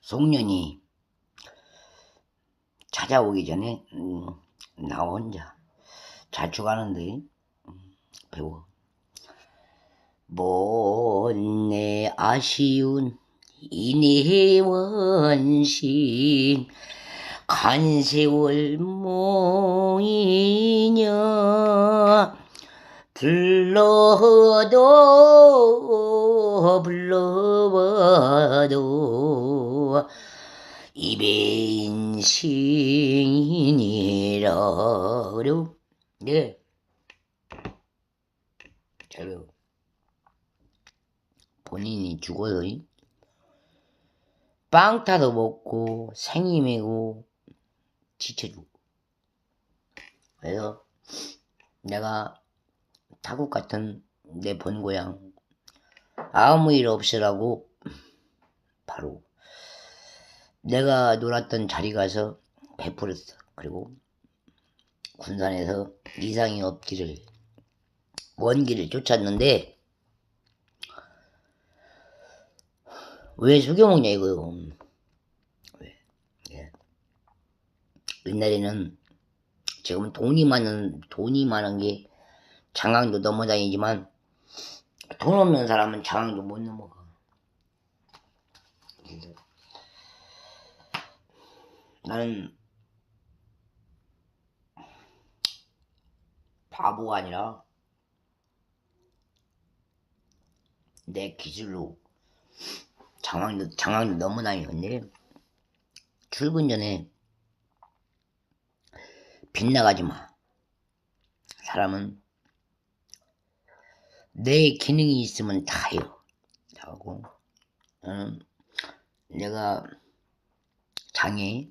송년이 찾아오기 전에 음, 나 혼자 자축하는데 음, 배워. 못내 아쉬운 이내 원신 간세월 몽이냐 불러도 불러봐도 입에 인신이라 그래요 네. 잘 배워 본인이 죽어서 이? 빵 타도 먹고 생이 메고 지쳐 죽고 그래서 내가 타국 같은 내 본고향 아무 일 없으라고 바로 내가 놀았던 자리 가서 베풀었어. 그리고 군산에서 이상이 없기를 원기를 쫓았는데 왜 속여먹냐 이거요. 왜? 예. 옛날에는 지금은 돈이 많은 돈이 많은 게 장강도 넘어다니지만 돈 없는 사람은 장강도 못 넘어가. 나는 바보가 아니라 내 기술로 장강도 장강도 넘어다니는데 출근 전에 빗나가지 마. 사람은 내 기능이 있으면 다 해요. 다 하고, 나는 내가 장애,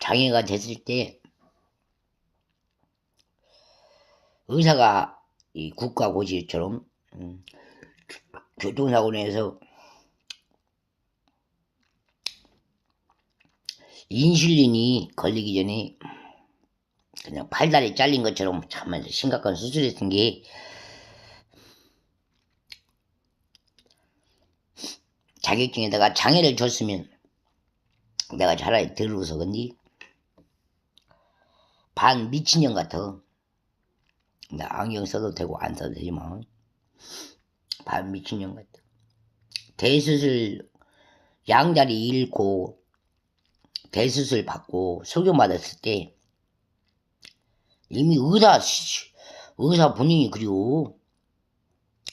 장애가 됐을 때, 의사가 이 국가고시처럼, 음, 교통사고 내서 인슐린이 걸리기 전에 그냥 팔다리 잘린 것처럼 참 심각한 수술했던 게 자격증에다가 장애를 줬으면 내가 차라리 덜 웃어건디 반 미친년 같아. 나 안경 써도 되고 안 써도 되지만 반 미친년 같아. 대수술 양다리 잃고 대수술 받고 소견 받았을 때 이미 의사 의사 본인이 그리고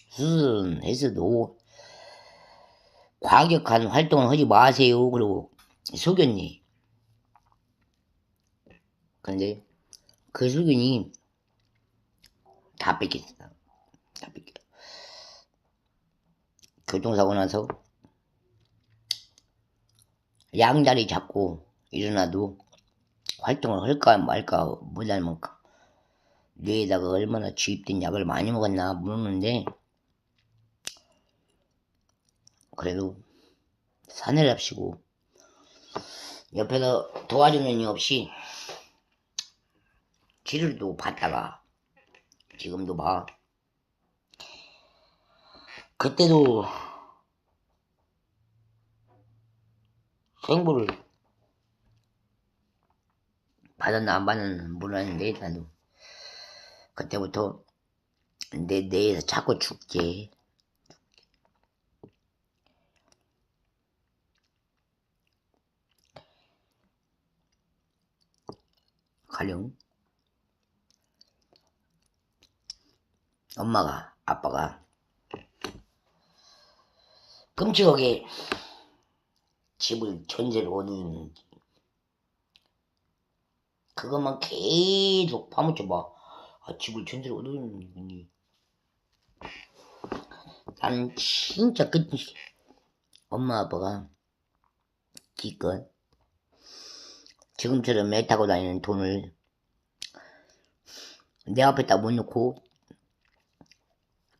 수술은 했어도 과격한 활동을 하지 마세요. 그리고 소견이 근데 그 소견이 다 뺏겼어. 다 뺏겨. 교통사고 나서 양다리 잡고 일어나도 활동을 할까 말까 못할 만큼 뇌에다가 얼마나 주입된 약을 많이 먹었나 모르는데 그래도 사내랍시고 옆에서 도와주는 이 없이 치료도 받다가 지금도 봐. 그때도 생부를 받았나 안 받았나 몰랐는데 나도 그때부터 내 뇌에서 자꾸 죽게 가령 엄마가 아빠가 끔찍하게 집을 전세를 얻는 그것만 계속 파묻혀봐. 아, 집을 전세를 얻는 나는 진짜 끝 엄마 아빠가 기껏 지금처럼 매 타고 다니는 돈을 내 앞에다 못 놓고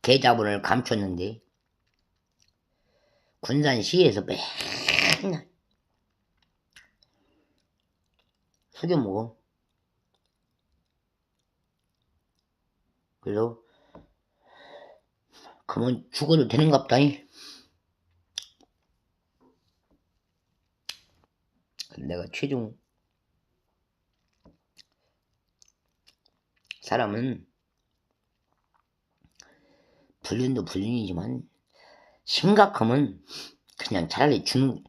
계좌번호를 감췄는데 군산시에서 맨날 속여 먹어. 그래서 그러면 죽어도 되는갑다. 내가 최종 사람은 불륜도 불륜이지만 심각하면 그냥 차라리 죽는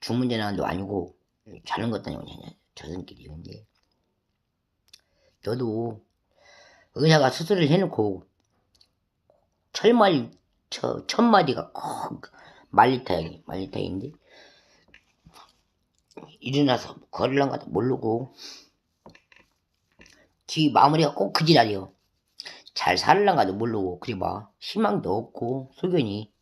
죽문제나도 아니고 자는 것도 아니고 그냥 저승길이 근데 너도 의사가 수술을 해놓고 철마리 저 천마디가 꼭 말리타야 말리타인데 일어나서 걸을란가도 모르고 뒤 마무리가 꼭 그 지랄이요. 잘 살란가도 모르고 그리 봐 희망도 없고 소견이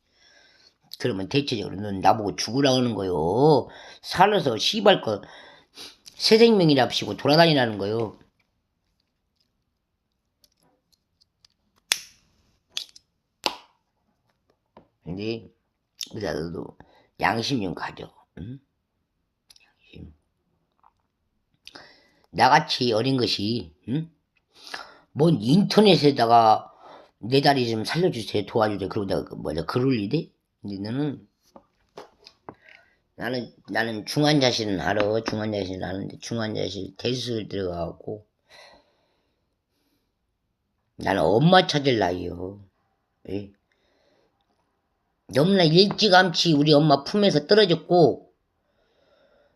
그러면 대체적으로 넌 나보고 죽으라 하는 거요. 살아서 씨발 거새 생명이랍시고 돌아다니라는 거요. 근데 의사들도 양심 좀 가져. 응? 양심. 나같이 어린 것이 응? 뭔 인터넷에다가 내 다리 좀 살려주세요 도와주세요 그러고 내가 그 뭐냐 글 올리대? 근데 너는 나는 나는 중환자실은 알아 중환자실은 아는데 중환자실 대수술 들어가고 나는 엄마 찾을 나이요 예? 너무나 일찌감치 우리 엄마 품에서 떨어졌고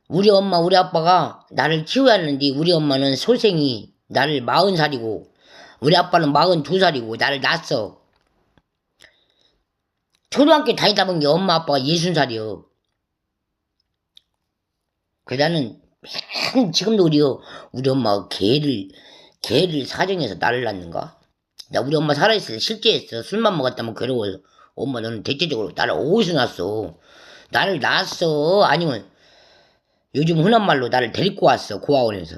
우리 엄마 우리 아빠가 나를 키워야 하는데 우리 엄마는 소생이 나를 마흔 살이고 우리 아빠는 마흔 두 살이고 나를 낳았어. 초등학교 다니다 본 게 엄마 아빠가 예순 살이요. 그래서 나는 맨 지금도 우리요. 우리 엄마가 개를 개를 사정해서 나를 낳는가? 나 우리 엄마 살아있을 때 실제했어 술만 먹었다면 괴로워서 엄마 너는 대체적으로 나를 어디서 낳았어? 나를 낳았어. 아니면 요즘 흔한 말로 나를 데리고 왔어 고아원에서.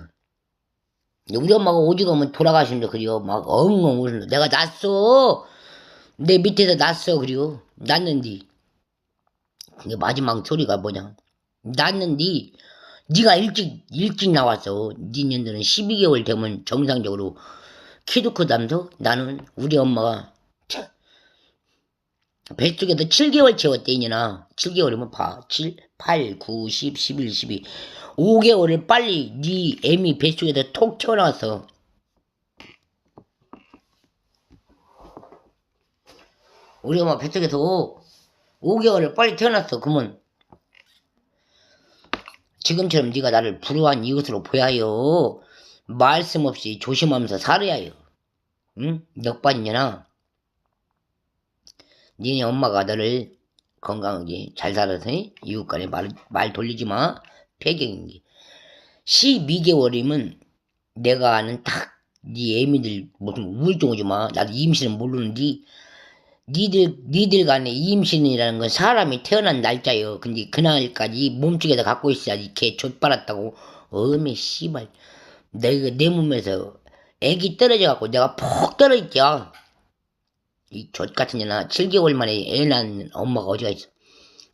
우리 엄마가 오지가면 돌아가시는데 그래요 막 엉엉 울는데 내가 낳았어. 내 밑에서 낳았어 그래요 낳는디. 그게 마지막 소리가 뭐냐? 낳는디 네가 일찍 일찍 나왔어. 네 년들은 12개월 되면 정상적으로 키도 크다면서 나는 우리 엄마가 참 뱃속에도 7개월 채웠대 이년아. 7개월이면 봐. 7, 8, 9, 10, 11, 12 5개월을 빨리 네 애미 뱃속에다 톡 튀어나왔어. 우리 엄마 뱃속에서 5개월을 빨리 태어났어 그러면 지금처럼 네가 나를 불우한 이웃으로 보야요. 말씀 없이 조심하면서 살아야 해요. 응? 넉반이냐 니네 엄마가 너를 건강하게 잘 살아서 이웃 간에 말, 말 돌리지 마. 배경인게 12개월이면 내가 아는 딱 네 애미들 무슨 우울증 오지 마. 나도 임신은 모르는데 니들 니들 간에 임신이라는 건 사람이 태어난 날짜예요. 근데 그날까지 몸속에다 갖고 있어야지 개 좆빨았다고 어메 씨발 내가 내 몸에서 애기 떨어져 갖고 내가 폭 떨어졌죠. 이 젖 같은 년아 7개월 만에 애 낳은 엄마가 어디가 있어?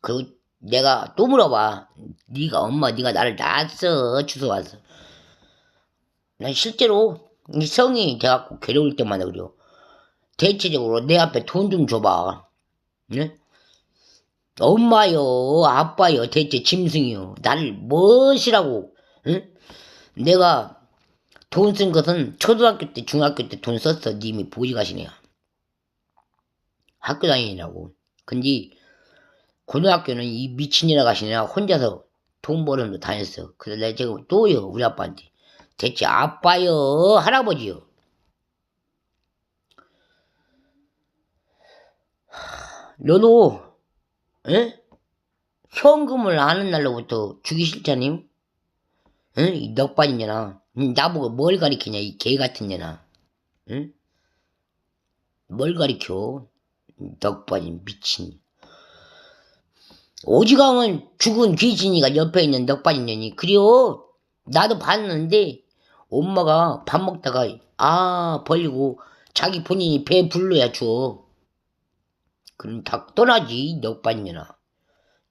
그 내가 또 물어봐. 네가 엄마 네가 나를 낳았어. 주소 와서. 난 실제로 이 성이 돼갖고 괴로울 때마다 그래요. 대체적으로 내 앞에 돈 좀 줘봐. 네? 엄마요 아빠요 대체 짐승이요. 나를 무엇이라고 응? 내가 돈 쓴 것은 초등학교 때 중학교 때 돈 썼어. 님이 보지 가시네요 학교 다니느라고. 근데 고등학교는 이 미친이라 가시냐 혼자서 돈 벌으면서 다녔어. 그래서 내가 지금 또요 우리 아빠한테 대체 아빠요 할아버지요. 너도 에? 현금을 아는 날로부터 주기 싫자님? 응? 이 넉반이냐나 나보고 뭘 가리키냐 이 개 같은 년아 응? 뭘 가리켜 넉반이 미친. 오지강은 죽은 귀신이가 옆에 있는 넉반이 년이 그래요. 나도 봤는데 엄마가 밥 먹다가 아 벌리고 자기 본인이 배 불러야 줘. 그럼 다 떠나지 넉반이년아.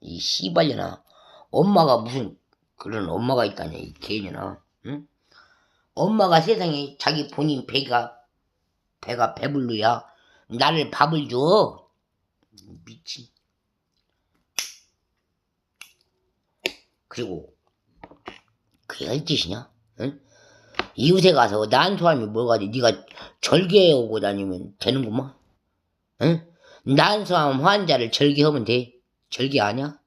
이 씨발년아. 엄마가 무슨 그런 엄마가 있다냐 이 개년아. 응? 엄마가 세상에 자기 본인 배가 배가 배불루야 나를 밥을 줘 미친 그리고 그게 할 짓이냐 응? 이웃에 가서 난소하면 뭐가지 네가 절개하고 다니면 되는구만 응? 난소암 환자를 절개하면 돼 절개 아냐?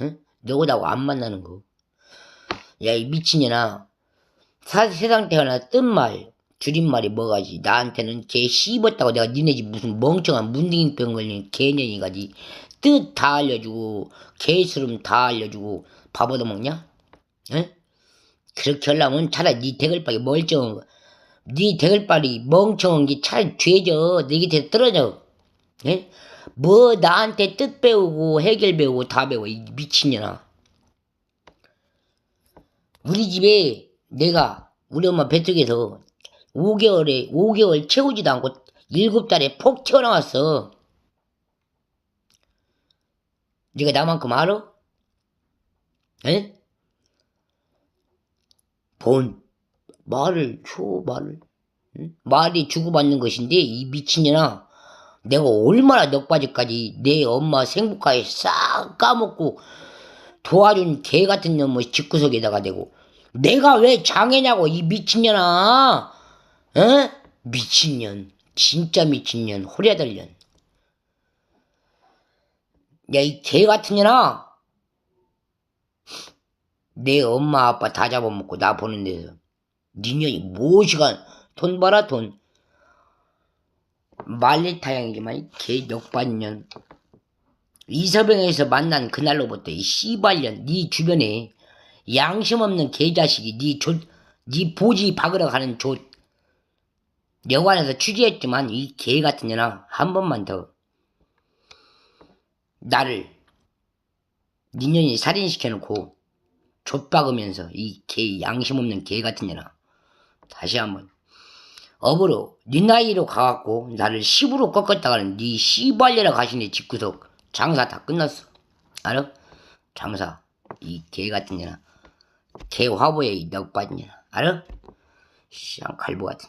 응? 너보다고 안 만나는 거. 야, 이 미친년아. 사, 세상 태어나 뜬 말, 줄임말이 뭐가지. 나한테는 개 씹었다고 내가 니네 집 무슨 멍청한 문딩병 걸린 개년이가지. 뜻 다 알려주고, 개수름 다 알려주고, 밥 얻어먹냐? 응? 그렇게 하려면 차라리 니 대글박이 멀쩡한 거. 니 대글발이 멍청한 게 차라리 죄져. 내 곁에 떨어져. 예? 뭐 나한테 뜻 배우고 해결 배우고 다 배워 이 미친년아 우리 집에 내가 우리 엄마 뱃속에서 5개월에 5개월 채우지도 않고 7달에 폭 튀어나왔어 네가 나만큼 알아? 에? 본 말을 줘 말을 응? 말이 주고받는 것인데 이 미친년아 내가 얼마나 넉바지까지 내 엄마 생부까지 싹 까먹고 도와준 개 같은 놈의 집구석에다가 대고 내가 왜 장애냐고 이 미친년아 어? 미친년. 진짜 미친년. 호랴들년 야 이 개 같은 년아. 내 엄마 아빠 다 잡아먹고 나 보는 데서. 니년이 무엇이간. 돈 벌어 돈. 말리타양이지만 개 역반년. 이서병에서 만난 그날로부터 이 씨발년 네 주변에 양심 없는 개자식이 네 조, 네 보지 박으러 가는 조 여관에서 취재했지만 이 개 같은 년아 한 번만 더. 나를 니년이 살인시켜놓고 좆박으면서 이 개 양심 없는 개 같은 년아. 다시 한번. 업으로 네 나이로 가갖고 나를 10으로 꺾었다가는 네 씨발려라 가시네 집구석. 장사 다 끝났어. 알아? 장사. 이 개 같은 년아. 개 화보에 이 넉받은 년아. 알아? 씨앙 갈보 같은